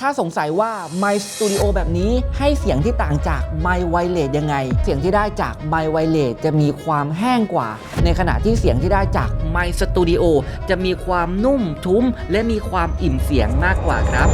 ถ้าสงสัยว่า My Studio แบบนี้ให้เสียงที่ต่างจาก My Wireless ยังไง เสียงที่ได้จาก My Wireless จะมีความแห้งกว่า ในขณะที่เสียงที่ได้จาก My Studio จะมีความนุ่มทุ้ม และมีความอิ่มเสียงมากกว่าครับ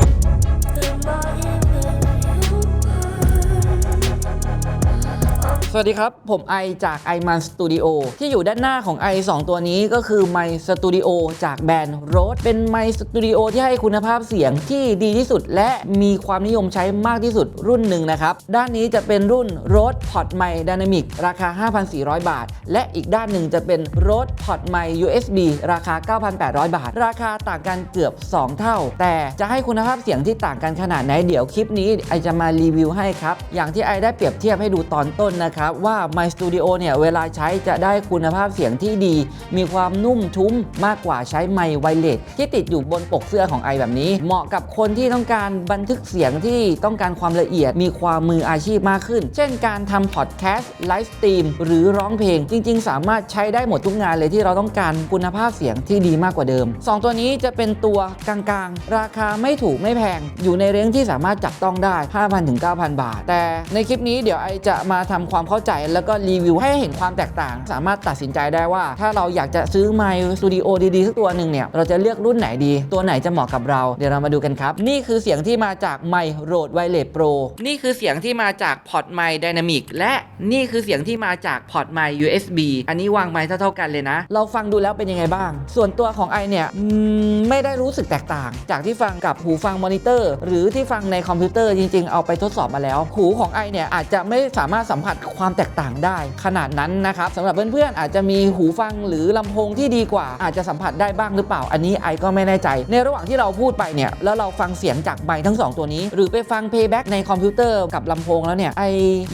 สวัสดีครับ ผมไอจาก i m a n Studio ที่อยู่ด้านหน้าของ i 2 ตัวนี้ก็คือ My Studio จากแบรนด์ Rode เป็น My Studio ที่ให้คุณภาพเสียงที่ดีที่สุด และมีความนิยมใช้มากที่สุดรุ่นหนึ่งนะครับ ด้านนี้จะเป็นรุ่น Rode Pod m i Dynamic ราคา 5,400 บาท และอีกด้านหนึ่งจะเป็น Rode Pod m i USB ราคา 9,800 บาท ราคาต่างกันเกือบ 2 เท่า แต่จะให้คุณภาพเสียงที่ต่างกันขนาดไหนเดี๋ยวคลิปนี้ไอจะมารีวิวให้ครับอย่างที่ไอได้เปรียบเทียบให้ดูตอนต้นนะครับว่า My Studio เนี่ยเวลาใช้จะได้คุณภาพเสียงที่ดี มีความนุ่มทุ้มมากกว่าใช้ไมค์ไวเลสที่ติดอยู่บนปกเสื้อของไอแบบนี้ เหมาะกับคนที่ต้องการบันทึกเสียงที่ต้องการความละเอียดมีความมืออาชีพมากขึ้น เช่นการทำพอดแคสต์ไลฟ์สตรีมหรือร้องเพลง จริง ๆ สามารถใช้ได้หมดทุกงานเลยที่เราต้องการคุณภาพเสียงที่ดีมากกว่าเดิม 2 ตัวนี้จะเป็นตัวกลางๆ ราคาไม่ถูกไม่แพง อยู่ในเรงที่สามารถจับต้องได้ 5,000ถึง9,000 บาท แต่ในคลิปนี้เดี๋ยวไอจะมาทำความเข้าใจแล้วก็รีวิวให้เห็นความแตกต่าง สามารถตัดสินใจได้ว่า ถ้าเราอยากจะซื้อไมค์สตูดิโอดีๆสักตัวหนึ่งเนี่ยเราจะเลือกรุ่นไหนดี ตัวไหนจะเหมาะกับเราเดี๋ยวเรามาดูกันครับ นี่คือเสียงที่มาจากไมค์โรดไวเลสโปรนี่คือเสียงที่มาจากพอร์ตไมค์ไดนามิกและนี่คือเสียงที่มาจากพอร์ตไมค์ USB อันนี้วางไมค์เท่าๆกันเลยนะ เราฟังดูแล้วเป็นยังไงบ้าง ส่วนตัวของไอเนี่ยไม่ได้รู้สึกแตกต่าง จากที่ฟังกับหูฟังมอนิเตอร์ หรือที่ฟังในคอมพิวเตอร์จริง ๆ เอาไปทดสอบมาแล้ว หูของไอเนี่ยอาจจะไม่สามารถสัมผัสความความแตกต่างได้ ขนาดนั้นนะครับสำหรับเพื่อนๆอาจจะมีหูฟังหรือลำโพงที่ดีกว่า อาจจะสัมผัสได้บ้างหรือเปล่า อันนี้ไอก็ไม่แน่ใจ ในระหว่างที่เราพูดไปเนี่ยแล้วเราฟังเสียงจากไมค์ทั้งสองตัวนี้ หรือไปฟังเพย์แบ็กในคอมพิวเตอร์กับลำโพงแล้วเนี่ยไอ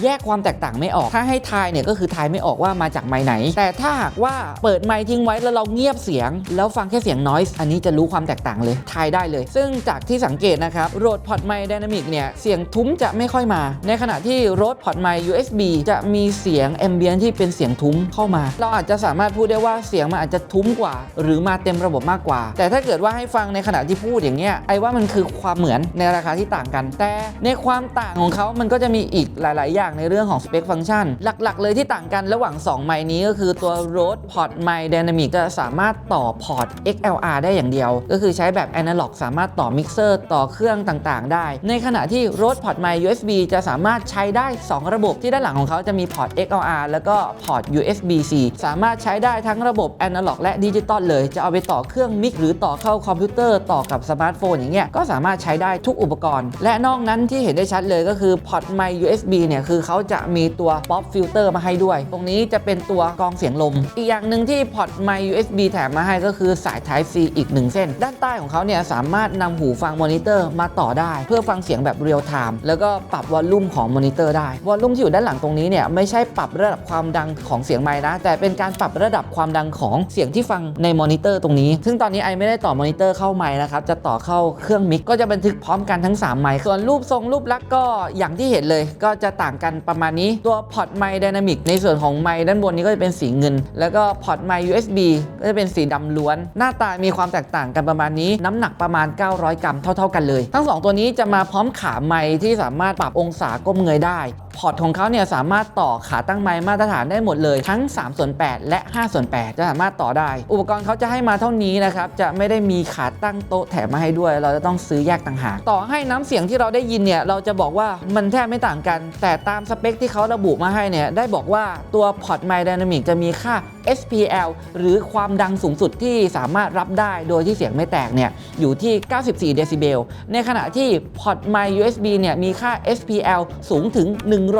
แยกความแตกต่างไม่ออก ถ้าให้ทายเนี่ยก็คือทายไม่ออกว่ามาจากไมค์ไหน แต่ถ้าหากว่าเปิดไมค์ทิ้งไว้แล้วเราเงียบเสียง แล้วฟังแค่เสียงนอยส์อันนี้จะรู้ความแตกต่างเลยทายได้เลย ซึ่งจากที่สังเกตนะครับโรดพอดไมค์ไดนามิกเนี่ยเสียงทุ้มจะไม่ค่อยมา ในขณะที่โรดพอดไมค์ USB จะมีเสียงแอมเบียนที่เป็นเสียงทุ้มเข้ามา เราอาจจะสามารถพูดได้ว่าเสียงมันอาจจะทุ้มกว่า หรือมาเต็มระบบมากกว่า แต่ถ้าเกิดว่าให้ฟังในขณะที่พูดอย่างเงี้ยไอ้ว่ามันคือความเหมือนในราคาที่ต่างกัน แต่ในความต่างของเขามันก็จะมีอีกหลาย ๆ อย่างในเรื่องของสเปคฟังก์ชันหลัก ๆ เลยที่ต่างกันระหว่าง 2 ไมค์นี้ก็คือตัว Rode Pod Mic Dynamic จะสามารถต่อพอร์ต XLR ได้อย่างเดียว ก็คือใช้แบบ Analog สามารถต่อมิกเซอร์ต่อเครื่องต่าง ๆ ได้ ในขณะที่ Rode Pod Mic USB จะสามารถใช้ได้ 2 ระบบที่ด้านหลังของเขาจะมีพอร์ต XLR แล้วก็พอร์ต USB-C สามารถใช้ได้ทั้งระบบ Analog และดิจิตอลเลย จะเอาไปต่อเครื่องมิกหรือต่อเข้าคอมพิวเตอร์ต่อกับสมาร์ทโฟนอย่างเงี้ยก็สามารถใช้ได้ทุกอุปกรณ์ และนอกนั้นที่เห็นได้ชัดเลยก็คือพอร์ตไมค์ USB เนี่ยคือเขาจะมีตัว Pop Filter มาให้ด้วย ตรงนี้จะเป็นตัวกรองเสียงลม อีกอย่างหนึ่งที่พอร์ตไมค์ USB แถมมาให้ก็คือสาย Type C อีกหนึ่งเส้น ด้านใต้ของเขาเนี่ยสามารถนำหูฟังมอนิเตอร์มาต่อได้ เพื่อฟังเสียงแบบเรียลไทม์แล้วก็ปรับวอลลุ่มของมอนิเตอร์ได้วอลลุ่มที่อยู่ด้านหลังตรงนี้เนี่ยไม่ใช่ปรับระดับความดังของเสียงไมค์นะ แต่เป็นการปรับระดับความดังของเสียงที่ฟังในมอนิเตอร์ตรงนี้ ซึ่งตอนนี้ไอไม่ได้ต่อมอนิเตอร์เข้าไมค์นะครับ จะต่อเข้าเครื่องมิกก็จะบันทึกพร้อมกันทั้ง 3 ไมค์ส่วนรูปทรงรูปลักษณ์ก็อย่างที่เห็นเลย ก็จะต่างกันประมาณนี้ตัวพอร์ตไมค์ไดนามิกในส่วนของไมค์ด้านบนนี้ก็จะเป็นสีเงิน แล้วก็พอร์ตไมค์ USB ก็จะเป็นสีดำล้วน หน้าตามีความแตกต่างกันประมาณนี้ น้ำหนักประมาณ 900 กรัมเท่า ๆกันเลย ทั้ง 2 ตัวนี้จะมาพร้อมขาไมค์ที่สามารถปรับองศาก้มเงยได้ พอร์ตของเขาเนี่ยสามารถต่อขาตั้งไม้มาตรฐานได้หมดเลยทั้ง3ส่วน8และ5ส่วน8จะสามารถต่อได้ อุปกรณ์เขาจะให้มาเท่านี้นะครับจะไม่ได้มีขาตั้งโต๊ะแถมมาให้ด้วย เราจะต้องซื้อแยกต่างหากต่อให้น้ำเสียงที่เราได้ยินเนี่ยเราจะบอกว่ามันแทบไม่ต่างกัน แต่ตามสเปคที่เขาระบุมาให้เนี่ยได้บอกว่าตัวพอร์ตไมค์ไดนามิกจะมีค่า SPL หรือความดังสูงสุดที่สามารถรับได้โดยที่เสียงไม่แตกเนี่ยอยู่ที่ 94 เดซิเบล ในขณะที่พอร์ตไมค์ USB เนี่ยมีค่า SPL สูงถึง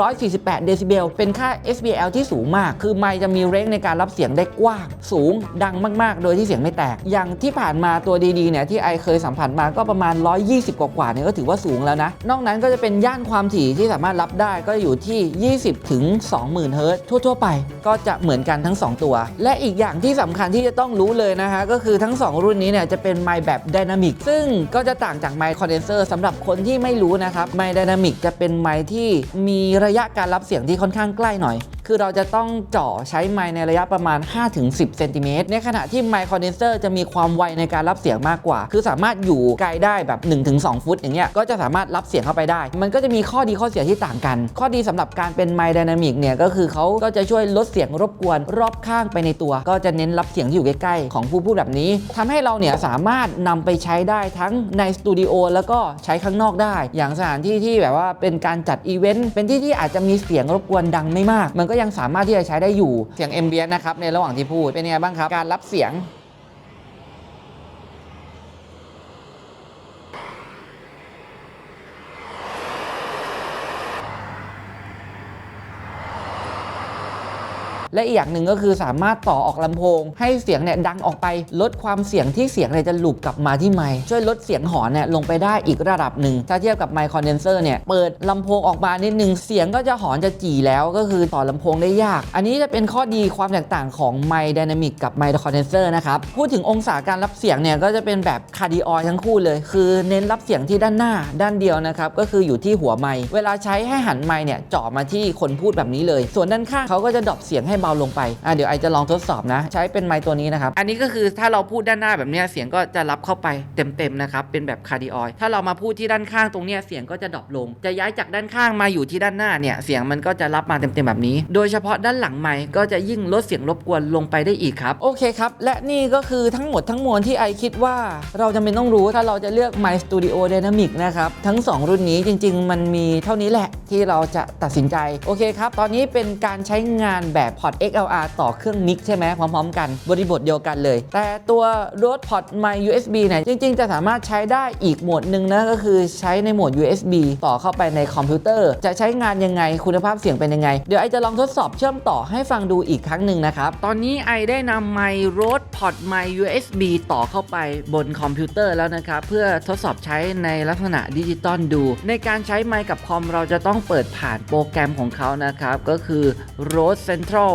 148 เดซิเบล เป็นค่า SPL ที่สูงมาก คือไมค์จะมีเรนจ์ในการรับเสียงได้กว้าง สูง ดังมาก ๆ โดยที่เสียงไม่แตก อย่างที่ผ่านมาตัวดีๆ เนี่ยที่ไอเคยสัมผัสมาก็ประมาณ 120 กว่าๆ เนี่ยก็ถือว่าสูงแล้วนะ นอกนั้นก็จะเป็นย่านความถี่ที่สามารถรับได้ก็อยู่ที่ 20 ถึง 20,000 เฮิรตซ์ทั่ว ๆ ไป ก็จะเหมือนกันทั้ง 2 ตัวและอีกอย่างที่สำคัญที่จะต้องรู้เลยนะคะก็คือทั้ง 2 รุ่นนี้เนี่ยจะเป็นไมค์แบบไดนามิกซึ่งก็จะต่างจากไมค์คอนเดนเซอร์สำหรับคนที่ไม่รู้นะครับไมค์ไดนามิกจะเป็นไมค์ที่มีระยะการรับเสียงที่ค่อนข้างใกล้หน่อย คือเราจะต้องเจาะใช้ไมค์ในระยะประมาณ 5-10เซนติเมตรในขณะที่ไมค์คอนเดนเซอร์จะมีความไวในการรับเสียงมากกว่า คือสามารถอยู่ไกลได้แบบ 1-2 ฟุตอย่างเงี้ยก็จะสามารถรับเสียงเข้าไปได้ มันก็จะมีข้อดีข้อเสียที่ต่างกัน ข้อดีสำหรับการเป็นไมค์ไดนามิกเนี่ยก็คือเขาก็จะช่วยลดเสียงรบกวนรอบข้างไปในตัว ก็จะเน้นรับเสียงที่อยู่ใกล้ๆของผู้พูดแบบนี้ทำให้เราเนี่ยสามารถนำไปใช้ได้ทั้งในสตูดิโอแล้วก็ใช้ข้างนอกได้ อย่างสถานที่ที่แบบว่าเป็นการจัดอีเวนต์เป็นที่ที่อาจจะมีเสียงรบกวนดังไม่มาก มันก็ยังสามารถที่จะใช้ได้อยู่เสียงเอมเบียนะครับในระหว่างที่พูดเป็นยังไงบ้างครับการรับเสียง และอีกอย่างหนึ่งก็คือสามารถต่อออกลำโพง ให้เสียงเนี่ยดังออกไปลดความเสียงที่เสียงเนี่ยจะหลุดกลับมาที่ไมค์ช่วยลดเสียงหอนเนี่ยลงไปได้อีกระดับหนึ่งถ้าเทียบกับไมค์คอนเดนเซอร์เนี่ยเปิดลำโพงออกมานิดนึงเสียงก็จะหอนจะจี่แล้วก็คือต่อลำโพงได้ยาก อันนี้จะเป็นข้อดีความแตกต่างของไมค์ไดนามิกกับไมค์คอนเดนเซอร์นะครับพูดถึงองศาการรับเสียงเนี่ยก็จะเป็นแบบคาร์ดิออยทั้งคู่เลย คือเน้นรับเสียงที่ด้านหน้าด้านเดียวนะครับก็คืออยู่ที่หัวไมค์เวลาใช้ให้หันไมค์เนี่ยเจาะมาที่คนพูดแบบนี้เลย ส่วนด้านข้างเขาก็จะดรอปเสียงให้เบาลงไปอะเดี๋ยวไอจะลองทดสอบนะ ใช้เป็นไมค์ตัวนี้นะครับ อันนี้ก็คือถ้าเราพูดด้านหน้าแบบเนี้ยเสียงก็จะรับเข้าไปเต็มๆนะครับ เป็นแบบคาร์ดิออยถ้าเรามาพูดที่ด้านข้างตรงเนี้ยเสียงก็จะดรอปลง จะย้ายจากด้านข้างมาอยู่ที่ด้านหน้าเนี่ยเสียงมันก็จะรับมาเต็มๆแบบนี้ โดยเฉพาะด้านหลังไมค์ก็จะยิ่งลดเสียงรบกวนลงไปได้อีกครับโอเคครับและนี่ก็คือทั้งหมดทั้งมวลที่ไอคิดว่าเราจำเป็นต้องรู้ถ้าเราจะเลือก My Studio Dynamic นะครับทั้ง 2 รุ่นนี้จริง ๆ มันมีเท่านี้แหละที่เราจะตัดสินใจโอเคครับตอนนี้เป็นการใช้งานแบบพอร์ต XLR ต่อเครื่องมิกใช่ไหมพร้อมๆ กัน บริบทเดียวกันเลย แต่ตัว Rode Pod My USB เนี่ยจริง ๆ จะสามารถใช้ได้อีกโหมดหนึ่งนะก็คือใช้ในโหมด USB ต่อเข้าไปในคอมพิวเตอร์ จะใช้งานยังไงคุณภาพเสียงเป็นยังไง เดี๋ยวไอจะลองทดสอบเชื่อมต่อให้ฟังดูอีกครั้งหนึ่งนะครับ ตอนนี้ไอได้นำไมค์ Rode Pod My USB ต่อเข้าไปบนคอมพิวเตอร์แล้วนะครับเพื่อทดสอบใช้ในลักษณะดิจิตอลดู ในการใช้ไมค์กับคอมเราจะต้องเปิดผ่านโปรแกรมของเขานะครับก็คือ Rode Central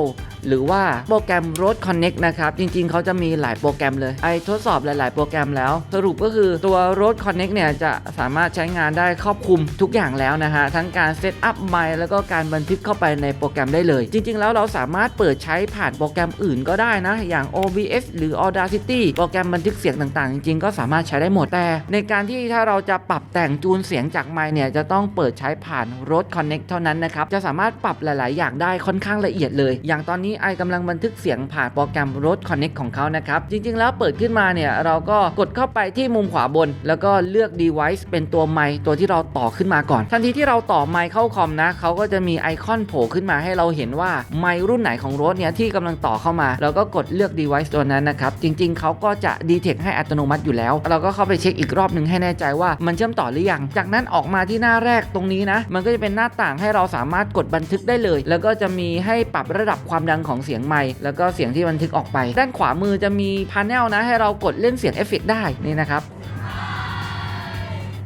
หรือว่าโปรแกรม Road Connect นะครับ จริงๆ เขาจะมีหลายโปรแกรมเลยไอทดสอบหลาย ๆ โปรแกรมแล้ว สรุปก็คือตัว Road Connect เนี่ยจะสามารถใช้งานได้ครอบคลุมทุกอย่างแล้วนะฮะ ทั้งการเซตอัพไมค์แล้วก็การบันทึกเข้าไปในโปรแกรมได้เลย จริง ๆ แล้วเราสามารถเปิดใช้ผ่านโปรแกรมอื่นก็ได้นะ อย่าง OBS หรือ Audacity โปรแกรมบันทึกเสียงต่างๆ จริง ๆ ก็สามารถใช้ได้หมดแต่ ในการที่ถ้าเราจะปรับแต่งจูนเสียงจากไมค์เนี่ยจะต้องเปิดใช้ผ่าน Road Connect เท่านั้นนะครับจะสามารถปรับหลาย ๆ อย่างได้ค่อนข้างละเอียดเลย อย่างตอนนี้ไอกำลังบันทึกเสียงผ่านโปรแกรม Road Connect ของเขานะครับ จริงๆ แล้วเปิดขึ้นมาเนี่ย เราก็กดเข้าไปที่มุมขวาบน แล้วก็เลือก device เป็นตัวไมค์ตัวที่เราต่อขึ้นมาก่อน ทันทีที่เราต่อไมค์เข้าคอมนะเขาก็จะมีไอคอนโผล่ขึ้นมาให้เราเห็นว่าไมค์รุ่นไหนของรถเนี่ยที่กำลังต่อเข้ามาเราก็กดเลือก device ตัวนั้นนะครับจริง ๆเขาก็จะ detect ให้อัตโนมัติอยู่แล้ว เราก็เข้าไปเช็คอีกรอบหนึ่งให้แน่ใจว่ามันเชื่อมต่อหรือยังจากนั้นออกมาที่หน้าแรกตรงนี้นะมันก็จะเป็นหน้าต่างให้เราสามารถกดบันทึกได้เลย แล้วก็จะมีให้ปรับระดับความดังของเสียงไมค์แล้วก็เสียงที่บันทึกออกไป ด้านขวามือจะมีพาเนลนะให้เรากดเล่นเสียงเอฟเฟกต์ได้นี่นะครับ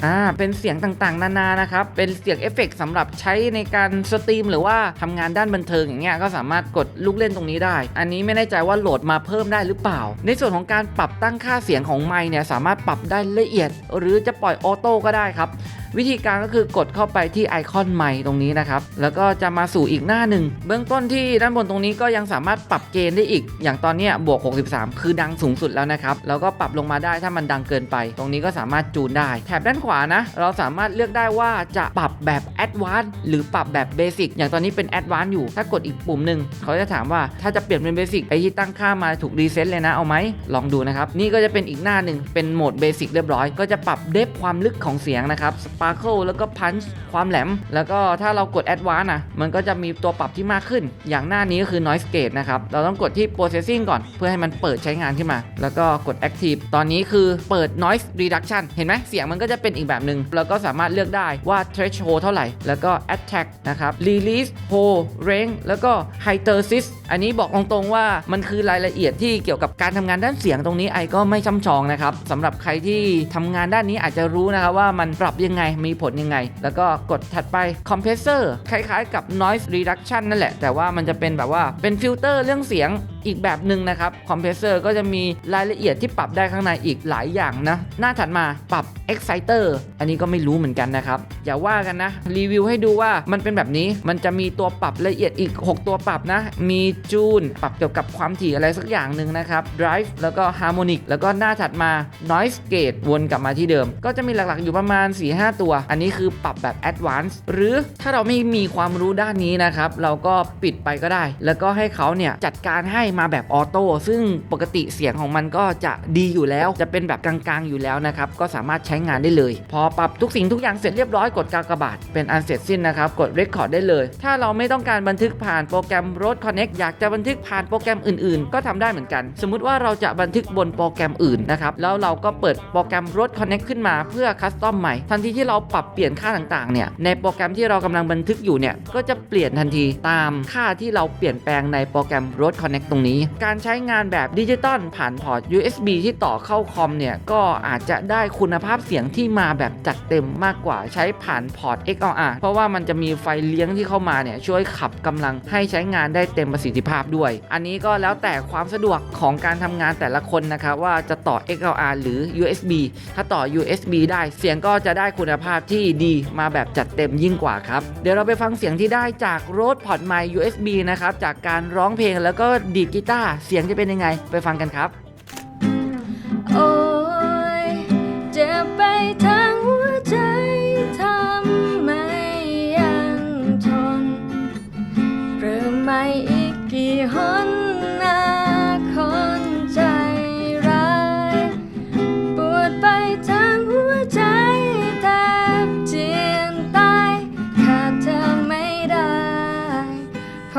อ่า เป็นเสียงต่างๆ นานานะครับ เป็นเสียงเอฟเฟกต์สำหรับใช้ในการสตรีมหรือว่าทำงานด้านบันเทิงอย่างเงี้ย ก็สามารถกดลูกเล่นตรงนี้ได้ อันนี้ไม่แน่ใจว่าโหลดมาเพิ่มได้หรือเปล่า ในส่วนของการปรับตั้งค่าเสียงของไมค์เนี่ย สามารถปรับได้ละเอียด หรือจะปล่อยออโต้ก็ได้ครับวิธีการก็คือกดเข้าไปที่ไอคอนไมค์ตรงนี้นะครับ แล้วก็จะมาสู่อีกหน้าหนึ่ง เบื้องต้นที่ด้านบนตรงนี้ก็ยังสามารถปรับเกณฑ์ได้อีก อย่างตอนนี้บวก 63 คือดังสูงสุดแล้วนะครับ แล้วก็ปรับลงมาได้ถ้ามันดังเกินไป ตรงนี้ก็สามารถจูนได้ แถบด้านขวานะ เราสามารถเลือกได้ว่าจะปรับแบบ Advanced หรือปรับแบบ Basic อย่างตอนนี้เป็น Advanced อยู่ ถ้ากดอีกปุ่มหนึ่งเขาจะถามว่าถ้าจะเปลี่ยนเป็น Basic ไอที่ตั้งค่ามาถูกรีเซ็ตเลยนะ เอาไหม ลองดูนะครับ นี่ก็จะเป็นอีกหน้าหนึ่งเป็นโหมด Basic เรียบร้อย ก็จะปรับเดฟความลึกของเสียงนะครับ Sparkle แล้วก็ Punch ความแหลม แล้วก็ถ้าเรากด Advanced นะมันก็จะมีตัวปรับที่มากขึ้น อย่างหน้านี้ก็คือ Noise Gate นะครับ เราต้องกดที่ Processing ก่อน เพื่อให้มันเปิดใช้งานขึ้นมา แล้วก็กด Active ตอนนี้คือเปิด Noise Reduction เห็นไหมเสียงมันก็จะเป็นอีกแบบหนึ่งแล้วก็สามารถเลือกได้ว่า Threshold เท่าไหร่ แล้วก็ Attack นะครับ Release Hold Range แล้วก็ h y t e r s i s อันนี้บอกตรงๆว่ามันคือรายละเอียดที่เกี่ยวกับการทำงานด้านเสียงตรงนี้ไอก็ไม่ช่ำชองนะครับสำหรับใครที่ทำงานด้านนี้อาจจะรู้นะครับว่ามันปรับยังไงมีผลยังไง แล้วก็กดถัดไป Compressor คล้ายๆกับ Noise Reduction นั่นแหละ แต่ว่ามันจะเป็นแบบว่าเป็นฟิลเตอร์เรื่องเสียงอีกแบบหนึ่งนะครับคอมเพรสเซอร์ก็จะมีรายละเอียดที่ปรับได้ข้างในอีกหลายอย่างนะ หน้าถัดมาปรับ Exciter อันนี้ก็ไม่รู้เหมือนกันนะครับ อย่าว่ากันนะ รีวิวให้ดูว่ามันเป็นแบบนี้มันจะมีตัวปรับละเอียดอีก 6 ตัวปรับนะ มีจูน ปรับเกี่ยวกับความถี่อะไรสักอย่างหนึ่งนะครับ Drive แล้วก็ Harmonic แล้วก็หน้าถัดมา Noise Gate วนกลับมาที่เดิม ก็จะมีหลักๆอยู่ประมาณ 4-5 ตัว อันนี้คือปรับแบบ Advanced หรือถ้าเราไม่มีความรู้ด้านนี้นะครับ เราก็ปิดไปก็ได้ แล้วก็ให้เขาเนี่ยจัดการให้มาแบบออโต้ซึ่งปกติเสียงของมันก็จะดีอยู่แล้ว จะเป็นแบบกลางๆอยู่แล้วนะครับ ก็สามารถใช้งานได้เลย พอปรับทุกสิ่งทุกอย่างเสร็จเรียบร้อยกดกากบาทเป็นอันเสร็จสิ้นนะครับกด Record ได้เลย ถ้าเราไม่ต้องการบันทึกผ่านโปรแกรม Rode Connect อยากจะบันทึกผ่านโปรแกรมอื่น ๆ ก็ทำได้เหมือนกัน สมมุติว่าเราจะบันทึกบนโปรแกรมอื่นนะครับแล้วเราก็เปิดโปรแกรม Rode Connect ขึ้นมาเพื่อคัสตอมใหม่ ทันทีที่เราปรับเปลี่ยนค่าต่างๆเนี่ยในโปรแกรมที่เรากำลังบันทึกอยู่เนี่ยก็จะเปลี่ยนทันทีตามค่าที่เราเปลี่ยนแปลงในโปรแกรม Rode Connect ตรงนี้ การใช้งานแบบดิจิตอลผ่านพอร์ต USB ที่ต่อเข้าคอมเนี่ยก็อาจจะได้คุณภาพเสียงที่มาแบบจัดเต็มมากกว่าใช้ผ่านพอร์ต XLR เพราะว่ามันจะมีไฟเลี้ยงที่เข้ามาเนี่ยช่วยขับกำลังให้ใช้งานได้เต็มประสิทธิภาพด้วย อันนี้ก็แล้วแต่ความสะดวกของการทำงานแต่ละคนนะครับว่าจะต่อ XLR หรือ USB ถ้าต่อ USB ได้เสียงก็จะได้คุณภาพที่ดีมาแบบจัดเต็มยิ่งกว่าครับ เดี๋ยวเราไปฟังเสียงที่ได้จาก Rode Pod My USB นะครับจากการร้องเพลงแล้วก็ดีดกีตาร์เสียงจะเป็นยังไง ไปฟังกันครับ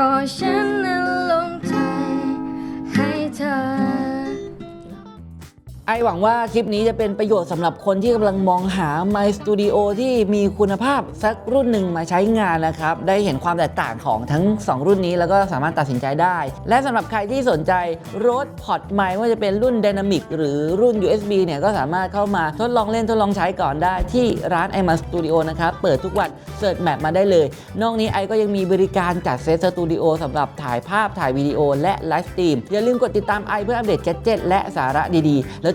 ขอฉัน ไอหวังว่าคลิปนี้จะเป็นประโยชน์สำหรับคนที่กำลังมองหา My Studio ที่มีคุณภาพสักรุ่นหนึ่งมาใช้งานนะครับ ได้เห็นความแตกต่างของทั้ง 2 รุ่นนี้ แล้วก็สามารถตัดสินใจได้ และสำหรับใครที่สนใจ Rode Pod Mic ว่าจะเป็นรุ่น Dynamic หรือรุ่น USB เนี่ยก็สามารถเข้ามาทดลองเล่นทดลองใช้ก่อนได้ที่ร้าน i m a Studio นะครับเปิดทุกวันเสิร์ชแมปมาได้เลย นอกนี้ไอก็ยังมีบริการจัดเซตสตูดิโอสำหรับถ่ายภาพถ่ายวิดีโอและไลฟ์สตรีมอย่าลืมกดติดตามไอเพื่ออัปเดตแกดเจ็ตและสาระดีๆแล้ว